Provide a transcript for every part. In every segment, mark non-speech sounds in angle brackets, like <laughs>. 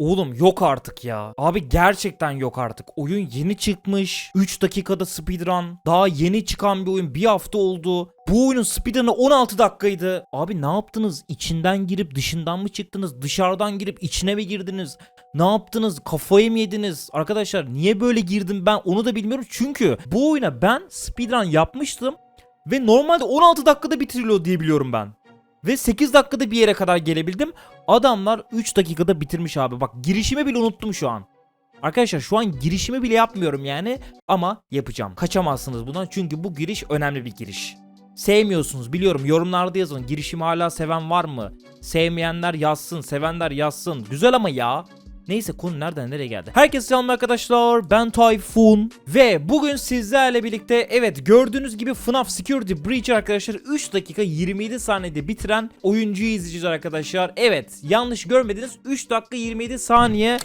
Oğlum yok artık ya. Abi gerçekten yok artık. Oyun yeni çıkmış. 3 dakikada speedrun. Daha yeni çıkan bir oyun. Bir hafta oldu. Bu oyunun speedrun'ı 16 dakikaydı. Abi ne yaptınız? İçinden girip dışından mı çıktınız? Dışarıdan girip içine mi girdiniz? Ne yaptınız? Kafayı mı yediniz? Arkadaşlar niye böyle girdim ben onu da bilmiyorum. Çünkü bu oyuna ben speedrun yapmıştım. Ve normalde 16 dakikada bitiriliyor diye biliyorum ben. Ve 8 dakikada bir yere kadar gelebildim. Adamlar 3 dakikada bitirmiş abi. Bak girişimi bile unuttum şu an. Arkadaşlar şu an girişimi bile yapmıyorum yani ama yapacağım. Kaçamazsınız bundan çünkü bu giriş önemli bir giriş. Sevmiyorsunuz biliyorum yorumlarda yazın. Girişimi hala seven var mı? Sevmeyenler yazsın, sevenler yazsın. Güzel ama ya. Neyse konu nereden nereye geldi? Herkese selam arkadaşlar. Ben Tayfun ve bugün sizlerle birlikte evet gördüğünüz gibi FNAF Security Breach arkadaşlar 3 dakika 27 saniyede bitiren oyuncuyu izleyeceğiz arkadaşlar. Evet yanlış görmediniz 3 dakika 27 saniye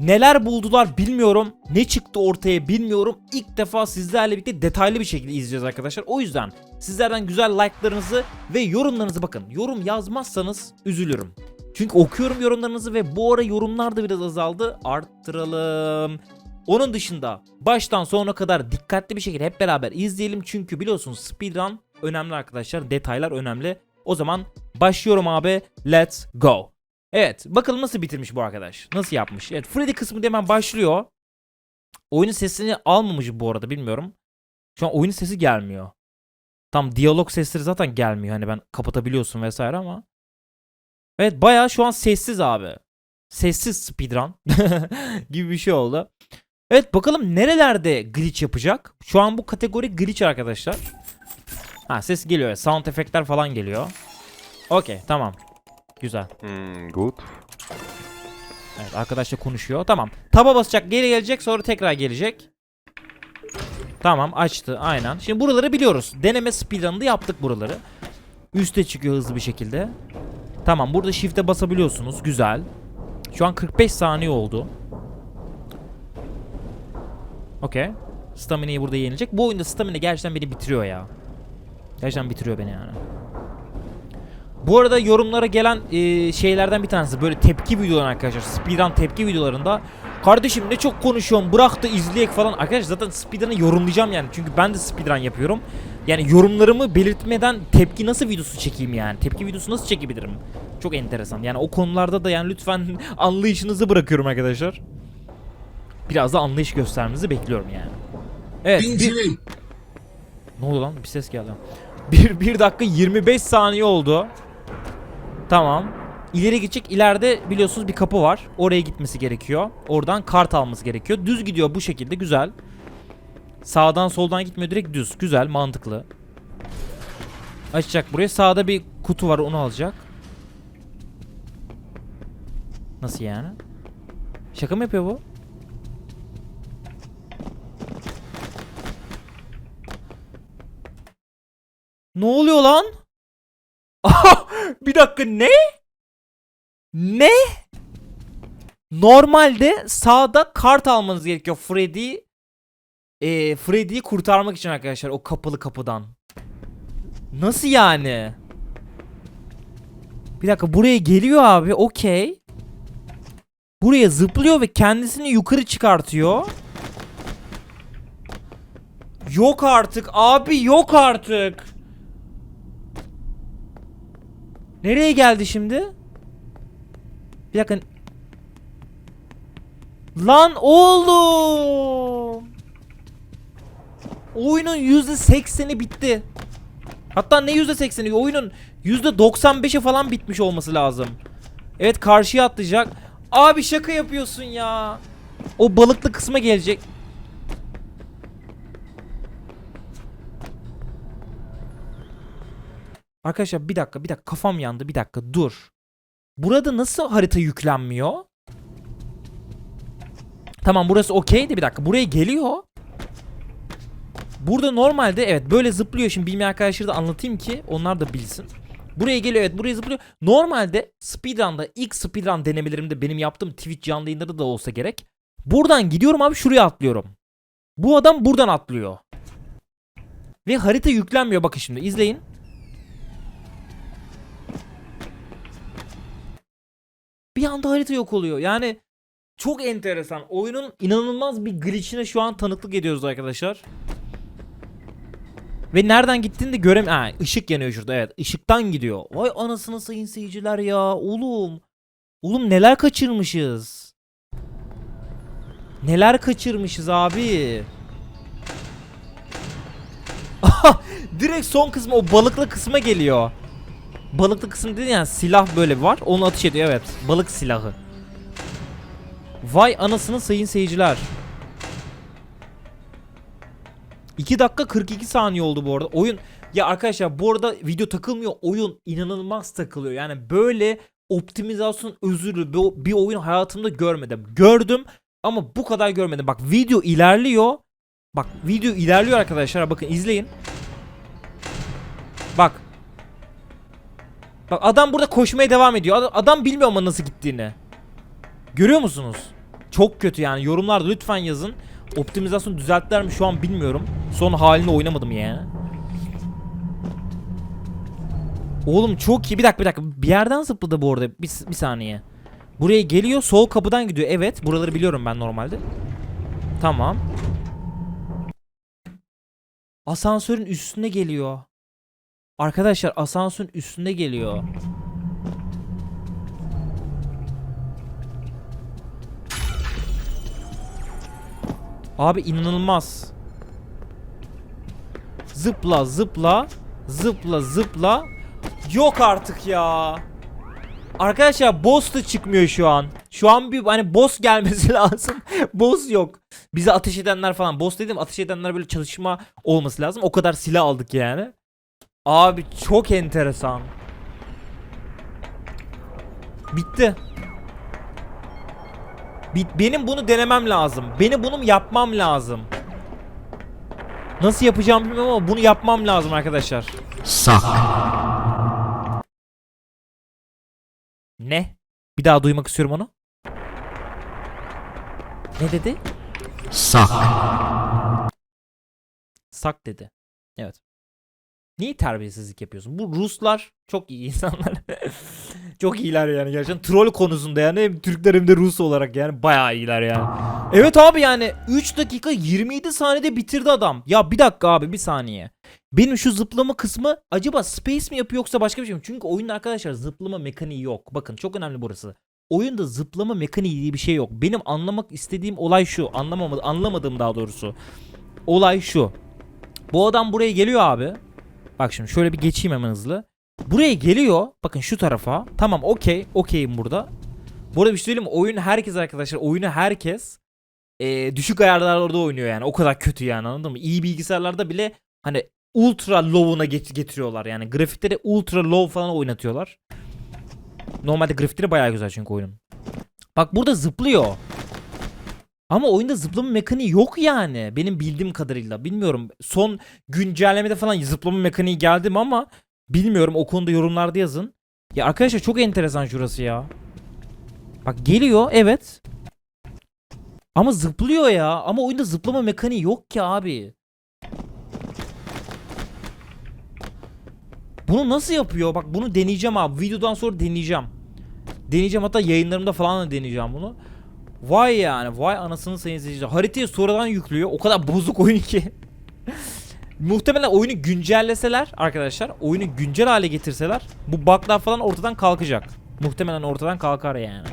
Neler buldular bilmiyorum. Ne çıktı ortaya bilmiyorum. İlk defa sizlerle birlikte detaylı bir şekilde izleyeceğiz arkadaşlar. O yüzden sizlerden güzel like'larınızı ve yorumlarınızı bakın. Yorum yazmazsanız üzülürüm. Çünkü okuyorum yorumlarınızı ve bu ara yorumlar da biraz azaldı. Arttıralım. Onun dışında baştan sona kadar dikkatli bir şekilde hep beraber izleyelim. Çünkü biliyorsunuz speedrun önemli arkadaşlar. Detaylar önemli. O zaman başlıyorum abi. Let's go. Evet bakalım nasıl bitirmiş bu arkadaş. Nasıl yapmış? Evet Freddy kısmı hemen başlıyor. Oyunun sesini almamış bu arada bilmiyorum. Şu an oyunun sesi gelmiyor. Tam diyalog sesleri zaten gelmiyor. Hani ben kapatabiliyorsun vesaire ama. Evet bayağı şu an sessiz abi. Sessiz speedrun <laughs> gibi bir şey oldu. Evet bakalım nerelerde glitch yapacak. Şu an bu kategori glitch arkadaşlar. Ha ses geliyor. Sound efektler falan geliyor. Okey tamam. Güzel. Hmm, good. Evet arkadaşla konuşuyor. Tamam. Taba basacak geri gelecek sonra tekrar gelecek. Tamam açtı aynen. Şimdi buraları biliyoruz. Deneme speedrun'ı yaptık buraları. Üste çıkıyor hızlı bir şekilde. Tamam burada shift'e basabiliyorsunuz. Güzel. Şu an 45 saniye oldu. Okey. Stamina'yı burada yenilecek. Bu oyunda stamina gerçekten beni bitiriyor ya. Gerçekten bitiriyor beni yani. Bu arada yorumlara gelen e, şeylerden bir tanesi böyle tepki videoları arkadaşlar. Speedrun tepki videolarında kardeşim ne çok konuşuyorsun bırak da izleyek falan. Arkadaşlar zaten speedrun'ı yorumlayacağım yani. Çünkü ben de speedrun yapıyorum. Yani yorumlarımı belirtmeden tepki nasıl videosu çekeyim yani? Tepki videosu nasıl çekebilirim? Çok enteresan. Yani o konularda da yani lütfen <laughs> anlayışınızı bırakıyorum arkadaşlar. Biraz da anlayış göstermenizi bekliyorum yani. Evet. Bir... Ne oldu lan? Bir ses geldi. 1 1 dakika 25 saniye oldu. Tamam. İleri gidecek. İleride biliyorsunuz bir kapı var. Oraya gitmesi gerekiyor. Oradan kart alması gerekiyor. Düz gidiyor bu şekilde. Güzel. Sağdan soldan gitmiyor. Direkt düz. Güzel. Mantıklı. Açacak buraya. Sağda bir kutu var. Onu alacak. Nasıl yani? Şaka mı yapıyor bu? Ne oluyor lan? <laughs> bir dakika ne? Ne? Normalde sağda kart almanız gerekiyor Freddy. Ee, Freddy'yi kurtarmak için arkadaşlar o kapalı kapıdan. Nasıl yani? Bir dakika buraya geliyor abi okey. Buraya zıplıyor ve kendisini yukarı çıkartıyor. Yok artık abi yok artık. Nereye geldi şimdi? Bir dakika. Lan oğlum. Oyunun %80'i bitti. Hatta ne %80'i? Oyunun %95'i falan bitmiş olması lazım. Evet karşıya atlayacak. Abi şaka yapıyorsun ya. O balıklı kısma gelecek. Arkadaşlar bir dakika bir dakika kafam yandı bir dakika dur. Burada nasıl harita yüklenmiyor? Tamam burası okeydi bir dakika buraya geliyor. Burada normalde evet böyle zıplıyor şimdi bilmeyen arkadaşlara da anlatayım ki onlar da bilsin. Buraya geliyor evet buraya zıplıyor. Normalde speedrun'da ilk speedrun denemelerimde benim yaptığım Twitch canlı yayınları da olsa gerek. Buradan gidiyorum abi şuraya atlıyorum. Bu adam buradan atlıyor. Ve harita yüklenmiyor bakın şimdi izleyin. Anda harita yok oluyor. Yani Çok enteresan. Oyunun inanılmaz bir glitch'ine şu an tanıklık ediyoruz arkadaşlar. Ve nereden gittiğini de görem... Ha, ışık yanıyor şurada evet. Işıktan gidiyor. Vay anasını sayın seyirciler ya. Oğlum. Oğlum neler kaçırmışız. Neler kaçırmışız abi. <laughs> Direkt son kısmı o balıklı kısma geliyor. Balıklı kısım dedi yani silah böyle var. Onu ateş ediyor evet. Balık silahı. Vay anasını sayın seyirciler. 2 dakika 42 saniye oldu bu arada. Oyun ya arkadaşlar bu arada video takılmıyor. Oyun inanılmaz takılıyor. Yani böyle optimizasyon özürlü bir oyun hayatımda görmedim. Gördüm ama bu kadar görmedim. Bak video ilerliyor. Bak video ilerliyor arkadaşlar. Bakın izleyin. Bak adam burada koşmaya devam ediyor. Adam, bilmiyor ama nasıl gittiğini. Görüyor musunuz? Çok kötü yani. Yorumlarda lütfen yazın. Optimizasyon düzelttiler mi şu an bilmiyorum. Son halini oynamadım yani. Oğlum çok iyi. Bir dakika bir dakika. Bir yerden zıpladı bu arada. Bir, bir saniye. Buraya geliyor. Sol kapıdan gidiyor. Evet. Buraları biliyorum ben normalde. Tamam. Asansörün üstüne geliyor. Arkadaşlar asansörün üstüne geliyor. Abi inanılmaz. Zıpla zıpla zıpla zıpla. Yok artık ya. Arkadaşlar boss da çıkmıyor şu an. Şu an bir hani boss <laughs> gelmesi lazım. boss yok. Bize ateş edenler falan. Boss dedim ateş edenler böyle çalışma olması lazım. O kadar silah aldık yani. Abi çok enteresan. Bitti. Bit benim bunu denemem lazım. Benim bunu yapmam lazım. Nasıl yapacağım bilmiyorum ama bunu yapmam lazım arkadaşlar. Sak. Ne? Bir daha duymak istiyorum onu. Ne dedi? Sak. Sak dedi. Evet. Niye terbiyesizlik yapıyorsun? Bu Ruslar çok iyi insanlar. <laughs> çok iyiler yani gerçekten. Troll konusunda yani hem Türkler hem de Rus olarak yani bayağı iyiler yani. Evet abi yani 3 dakika 27 saniyede bitirdi adam. Ya bir dakika abi bir saniye. Benim şu zıplama kısmı acaba space mi yapıyor yoksa başka bir şey mi? Çünkü oyunda arkadaşlar zıplama mekaniği yok. Bakın çok önemli burası. Oyunda zıplama mekaniği diye bir şey yok. Benim anlamak istediğim olay şu. Anlamamadı, anlamadığım daha doğrusu. Olay şu. Bu adam buraya geliyor abi. Bak şimdi şöyle bir geçeyim hemen hızlı. Buraya geliyor. Bakın şu tarafa. Tamam okey. Okeyim burada. Burada bir şey söyleyeyim mi? Oyun herkes arkadaşlar. Oyunu herkes eee, düşük ayarlarda oynuyor yani. O kadar kötü yani anladın mı? İyi bilgisayarlarda bile hani ultra low'una get- getiriyorlar yani. Grafikleri ultra low falan oynatıyorlar. Normalde grafikleri bayağı güzel çünkü oyunun. Bak burada zıplıyor. Ama oyunda zıplama mekaniği yok yani. Benim bildiğim kadarıyla. Bilmiyorum. Son güncellemede falan zıplama mekaniği geldi mi ama bilmiyorum. O konuda yorumlarda yazın. Ya arkadaşlar çok enteresan şurası ya. Bak geliyor evet. Ama zıplıyor ya. Ama oyunda zıplama mekaniği yok ki abi. Bunu nasıl yapıyor? Bak bunu deneyeceğim abi. Videodan sonra deneyeceğim. Deneyeceğim hatta yayınlarımda falan da deneyeceğim bunu. Vay yani vay anasını sayın seyirciler. Haritayı sonradan yüklüyor. O kadar bozuk oyun ki. <laughs> Muhtemelen oyunu güncelleseler arkadaşlar. Oyunu güncel hale getirseler. Bu bug'lar falan ortadan kalkacak. Muhtemelen ortadan kalkar yani.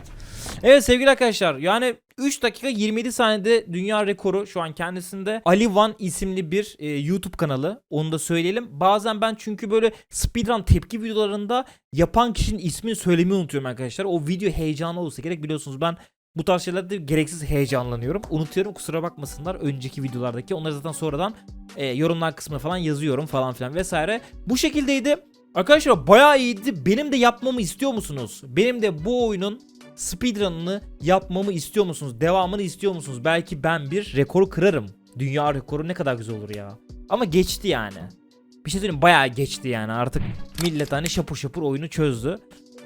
Evet sevgili arkadaşlar yani 3 dakika 27 saniyede dünya rekoru şu an kendisinde Ali One isimli bir e, YouTube kanalı onu da söyleyelim. Bazen ben çünkü böyle speedrun tepki videolarında yapan kişinin ismini söylemeyi unutuyorum arkadaşlar. O video heyecanlı olsa gerek biliyorsunuz ben bu tarz şeylerde gereksiz heyecanlanıyorum. Unutuyorum kusura bakmasınlar önceki videolardaki. Onları zaten sonradan e, yorumlar kısmına falan yazıyorum falan filan vesaire. Bu şekildeydi. Arkadaşlar bayağı iyiydi. Benim de yapmamı istiyor musunuz? Benim de bu oyunun speedrun'ını yapmamı istiyor musunuz? Devamını istiyor musunuz? Belki ben bir rekoru kırarım. Dünya rekoru ne kadar güzel olur ya. Ama geçti yani. Bir şey söyleyeyim bayağı geçti yani artık millet hani şapur şapur oyunu çözdü.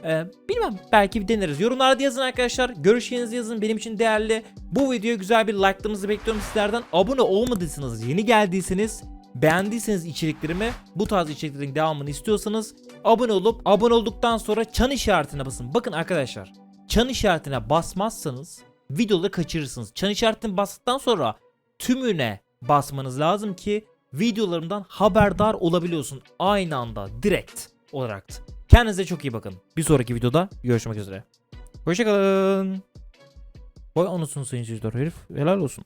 Ee, bilmem belki bir deneriz. Yorumlarda yazın arkadaşlar. Görüşlerinizi yazın benim için değerli. Bu videoya güzel bir like'lamanızı bekliyorum sizlerden. Abone olmadıysanız yeni geldiyseniz beğendiyseniz içeriklerimi bu tarz içeriklerin devamını istiyorsanız abone olup abone olduktan sonra çan işaretine basın. Bakın arkadaşlar çan işaretine basmazsanız videoları kaçırırsınız. Çan işaretini bastıktan sonra tümüne basmanız lazım ki videolarımdan haberdar olabiliyorsun aynı anda direkt olarak. Kendinize çok iyi bakın. Bir sonraki videoda görüşmek üzere. Hoşçakalın. Vay anasını sayın seyirciler herif helal olsun.